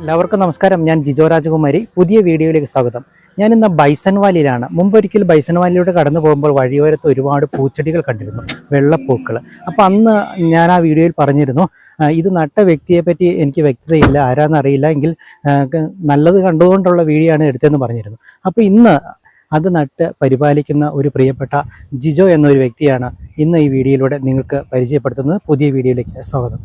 എല്ലാവർക്കും നമസ്കാരം. ഞാൻ ജിജോ രാജകുമാരി. പുതിയ വീഡിയോയിലേക്ക് സ്വാഗതം. ഞാൻ ഇന്ന് ബൈസൺ വാലിയിലാണ് മുമ്പൊരിക്കൽ ബൈസൺ വാലിയിലൂടെ കടന്നു പോകുമ്പോൾ വഴിയോരത്ത് ഒരുപാട് പൂച്ചെടികൾ കണ്ടിരുന്നു. വെള്ളപ്പൂക്കൾ അപ്പോൾ അന്ന് ഞാൻ ആ വീഡിയോയിൽ പറഞ്ഞിരുന്നു ഇത് നട്ട വ്യക്തിയെ പറ്റി എനിക്ക് വ്യക്തതയില്ല ആരാന്നറിയില്ല എങ്കിൽ നല്ലത് കണ്ടുകൊണ്ടുള്ള വീഡിയോ ആണ് എടുത്തതെന്ന് പറഞ്ഞിരുന്നു. അപ്പോൾ ഇന്ന് അത് നട്ട് പരിപാലിക്കുന്ന ഒരു പ്രിയപ്പെട്ട ജിജോ എന്നൊരു വ്യക്തിയാണ് ഇന്ന് ഈ വീഡിയോയിലൂടെ നിങ്ങൾക്ക് പരിചയപ്പെടുത്തുന്നത്. പുതിയ വീഡിയോയിലേക്ക് സ്വാഗതം.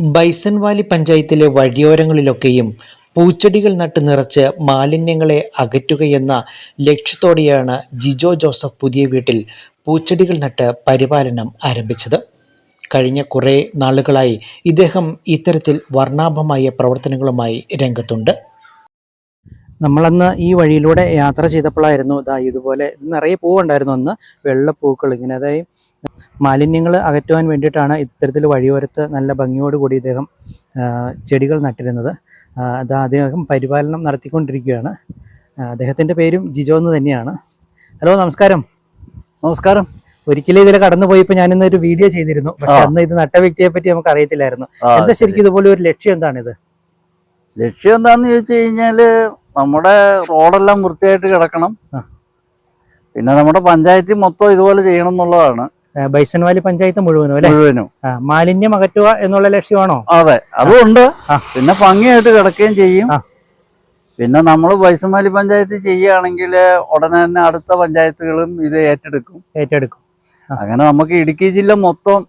ബൈസൺ വാലി പഞ്ചായത്തിലെ വഴിയോരങ്ങളിലൊക്കെയും പൂച്ചെടികൾ നട്ട് നിറച്ച് മാലിന്യങ്ങളെ അകറ്റുകയെന്ന ലക്ഷ്യത്തോടെയാണ് ജിജോ ജോസഫ് പുതിയ വീട്ടിൽ പൂച്ചെടികൾ നട്ട് പരിപാലനം ആരംഭിച്ചത്. കഴിഞ്ഞ കുറേ നാളുകളായി ഇദ്ദേഹം ഇത്തരത്തിൽ വർണാഭമായ പ്രവർത്തനങ്ങളുമായി രംഗത്തുണ്ട്. നമ്മളന്ന് ഈ വഴിയിലൂടെ യാത്ര ചെയ്തപ്പോഴായിരുന്നു ഇതാ ഇതുപോലെ ഇത് നിറയെ പൂവുണ്ടായിരുന്നു. അന്ന് വെള്ളപ്പൂക്കൾ ഇങ്ങനെ അതായത് മാലിന്യങ്ങൾ അകറ്റുവാൻ വേണ്ടിയിട്ടാണ് ഇത്തരത്തിൽ വഴിയോരത്ത് നല്ല ഭംഗിയോടുകൂടി ഇദ്ദേഹം ചെടികൾ നട്ടിരുന്നത്. അത് അദ്ദേഹം പരിപാലനം നടത്തിക്കൊണ്ടിരിക്കുകയാണ്. അദ്ദേഹത്തിന്റെ പേരും ജിജോ എന്ന് തന്നെയാണ്. ഹലോ നമസ്കാരം. നമസ്കാരം. ഒരിക്കലും ഇതിൽ കടന്നു പോയിപ്പോ ഞാനിന്ന് ഒരു വീഡിയോ ചെയ്തിരുന്നു. പക്ഷെ. അന്ന് ഇത് നട്ട വ്യക്തിയെ പറ്റി നമുക്ക് അറിയത്തില്ലായിരുന്നു. എന്താ ശരിക്കും ഇതുപോലെ ഒരു ലക്ഷ്യം എന്താണിത്? ലക്ഷ്യം എന്താന്ന് ചോദിച്ചു കഴിഞ്ഞാൽ നമ്മുടെ റോഡെല്ലാം വൃത്തിയായിട്ട് കിടക്കണം. പിന്നെ നമ്മുടെ പഞ്ചായത്തിൽ മൊത്തം ഇതുപോലെ ചെയ്യണം എന്നുള്ളതാണ്. ബൈസൻവാലി പഞ്ചായത്ത് മുഴുവനും അല്ലെ? മുഴുവനും. മാലിന്യം അകറ്റുക എന്നുള്ള ലക്ഷ്യമാണോ? അതെ അതുകൊണ്ട്. പിന്നെ ഭംഗിയായിട്ട് കിടക്കുകയും ചെയ്യും. പിന്നെ നമ്മൾ ബൈസൻവാലി പഞ്ചായത്ത് ചെയ്യുകയാണെങ്കിൽ ഉടനെ തന്നെ അടുത്ത പഞ്ചായത്തുകളും ഇത് ഏറ്റെടുക്കും. ഏറ്റെടുക്കും. അങ്ങനെ നമുക്ക് ഇടുക്കി ജില്ല മൊത്തം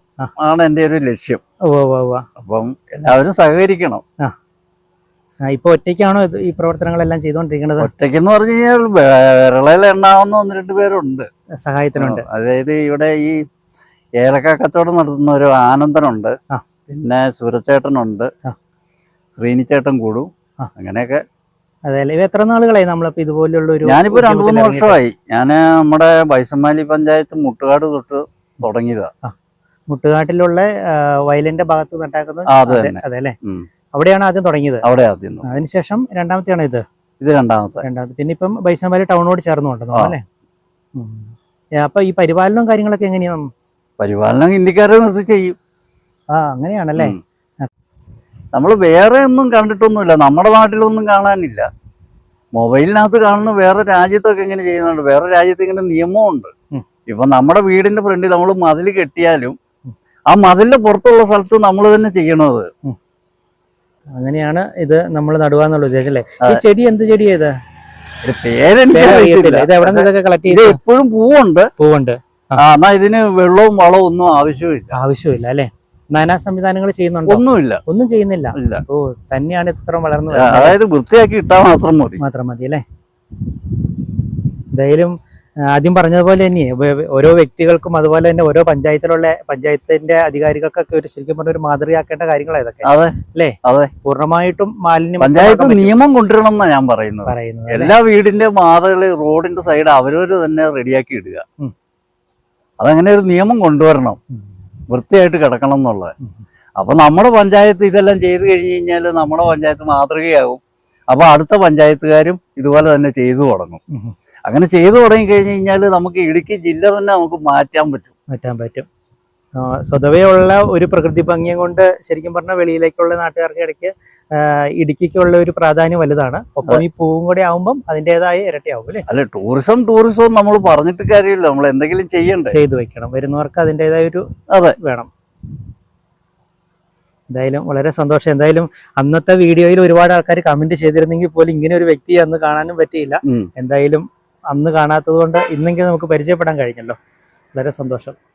ആണ് എന്റെ ഒരു ലക്ഷ്യം. അപ്പം എല്ലാവരും സഹകരിക്കണം. ഇപ്പൊ ഒറ്റയ്ക്കാണോ ഈ പ്രവർത്തനങ്ങളെല്ലാം ചെയ്തുകൊണ്ടിരിക്കുന്നത്? ഒറ്റയ്ക്കെന്ന് പറഞ്ഞു കഴിഞ്ഞാൽ വിരളയിൽ എണ്ണാവുന്ന ഒന്ന് രണ്ട് പേരുണ്ട്. സഹായത്തിനുണ്ട്. അതായത് ഇവിടെ ഈ ഏലക്ക കച്ചവടം നടത്തുന്ന ഒരു ആനന്ദനുണ്ട്. പിന്നെ സൂരച്ചേട്ടനുണ്ട്. ശ്രീനിച്ചേട്ടൻ കൂടും. അങ്ങനെയൊക്കെ. അതെ അല്ലേ? ഇവ എത്ര നാളുകളായി നമ്മളിപ്പോ ഇതുപോലുള്ള ഒരു ഞാനിപ്പോ രണ്ടു മൂന്ന് വർഷമായി. ഞാൻ നമ്മുടെ ബൈസമാലി പഞ്ചായത്ത് മുട്ടുകാട് തൊട്ട് തുടങ്ങിയതാ. മുട്ടുകാട്ടിലുള്ള വയലിന്റെ ഭാഗത്ത് നട്ടാക്കുന്നത് അതെ അല്ലേ. അവിടെയാണ് ആദ്യം തുടങ്ങിയത്. അവിടെ ആദ്യം. അതിനുശേഷം രണ്ടാമത്തെയാണ് ഇത്. ഇത് രണ്ടാമത്തെ. രണ്ടാമത്തെ. പിന്നെ ഇപ്പം ബൈസൻവാലി ടൗണോട് ചേർന്നുണ്ട് ആ. അല്ലേ. അപ്പൊ ഈ പരിപാലനവും കാര്യങ്ങളൊക്കെ എങ്ങനെയാണ് പരിപാലനം ഹിന്ദിക്കാരെ നിർത്തി ചെയ്യും. ആ അങ്ങനെയാണല്ലേ? നമ്മൾ വേറെ ഒന്നും കണ്ടിട്ടൊന്നുമില്ല. നമ്മുടെ നാട്ടിലൊന്നും കാണാനില്ല. മൊബൈലിനകത്ത് കാണുന്ന വേറെ രാജ്യത്തൊക്കെ ഇങ്ങനെ ചെയ്യുന്നുണ്ട്. വേറെ രാജ്യത്ത് ഇങ്ങനെ നിയമമുണ്ട്. ഇപ്പൊ നമ്മുടെ വീടിന്റെ ഫ്രണ്ടിൽ നമ്മൾ മതിൽ കെട്ടിയാലും ആ മതിലിന്റെ പുറത്തുള്ള സ്ഥലത്ത് നമ്മൾ തന്നെ ചെയ്യണത്. അങ്ങനെയാണ് ഇത് നമ്മൾ നടുക എന്നുള്ള ഉദ്ദേശം അല്ലേ? ഈ ചെടി എന്ത് ചെടിയാ ഇത്. ഇത് എപ്പോഴും പൂവുണ്ട്. പൂവുണ്ട്. എന്നാ ഇതിന് വെള്ളവും വളവും ഒന്നും ആവശ്യമില്ല. ആവശ്യമില്ല അല്ലേ? നാനാ സംവിധാനങ്ങൾ ചെയ്യുന്നുണ്ടോ? ഒന്നുമില്ല. ഒന്നും ചെയ്യുന്നില്ല. ഓ തന്നെയാണ് ഇത്ര വളർന്നു അതായത് വൃത്തിയാക്കി ഇട്ടാൽ മാത്രം മതി. മാത്രം മതി അല്ലേ? എന്തായാലും ആദ്യം പറഞ്ഞതുപോലെ തന്നെ ഓരോ വ്യക്തികൾക്കും അതുപോലെ തന്നെ ഓരോ പഞ്ചായത്തിലുള്ള പഞ്ചായത്തിന്റെ അധികാരികൾക്കൊക്കെ ഒരു ശരിക്കും പറഞ്ഞ ഒരു മാതൃകയാക്കേണ്ട കാര്യങ്ങളാണ് ഇതൊക്കെ. അതെ. അല്ലേ? അതെ. പൂർണമായിട്ടും മാലിന്യം പഞ്ചായത്ത് നിയമം കൊണ്ടുവരണം എന്നാ ഞാൻ പറയുന്നത്. പറയുന്നത് എല്ലാ വീടിന്റെ മാതകൾ റോഡിന്റെ സൈഡ് അവരവര് തന്നെ റെഡിയാക്കി ഇടുക. അതങ്ങനെ ഒരു നിയമം കൊണ്ടുവരണം. വൃത്തിയായിട്ട് കിടക്കണം എന്നുള്ളത്. അപ്പൊ നമ്മുടെ പഞ്ചായത്ത് ഇതെല്ലാം ചെയ്തു കഴിഞ്ഞു കഴിഞ്ഞാൽ നമ്മുടെ പഞ്ചായത്ത് മാതൃകയാകും. അപ്പൊ അടുത്ത പഞ്ചായത്തുകാരും ഇതുപോലെ തന്നെ ചെയ്തു തുടങ്ങും. അങ്ങനെ ചെയ്തു തുടങ്ങി കഴിഞ്ഞു കഴിഞ്ഞാൽ നമുക്ക് ഇടുക്കി ജില്ല തന്നെ നമുക്ക് മാറ്റാൻ പറ്റും. മാറ്റാൻ പറ്റും. സ്വതവേ ഉള്ള ഒരു പ്രകൃതി ഭംഗിയും കൊണ്ട് ശരിക്കും പറഞ്ഞാൽ വെളിയിലേക്കുള്ള നാട്ടുകാർക്ക് ഇടയ്ക്ക് ഇടുക്കിക്കുള്ള ഒരു പ്രാധാന്യം വലുതാണ്. ഒപ്പം ഈ പൂവും കൂടെ ആവുമ്പം അതിന്റെതായ ഇരട്ടിയാവും അല്ലേ? അല്ലെ ടൂറിസം ടൂറിസം നമ്മൾ പറഞ്ഞിട്ട് കാര്യമില്ല. നമ്മൾ എന്തെങ്കിലും ചെയ്യണ്ടേ? ചെയ്തു വെക്കണം. വരുന്നവർക്ക് അതിന്റെതായ ഒരു അതെ. വേണം. എന്തായാലും വളരെ സന്തോഷം. എന്തായാലും അന്നത്തെ വീഡിയോയിൽ ഒരുപാട് ആൾക്കാർ കമന്റ് ചെയ്തിരുന്നെങ്കിൽ പോലും ഇങ്ങനെ ഒരു വ്യക്തിയെ അന്ന് കാണാനും പറ്റിയില്ല. എന്തായാലും അന്ന് കാണാത്തത് കൊണ്ട് ഇന്നെങ്കിലും നമുക്ക് പരിചയപ്പെടാൻ കഴിഞ്ഞല്ലോ. വളരെ സന്തോഷം.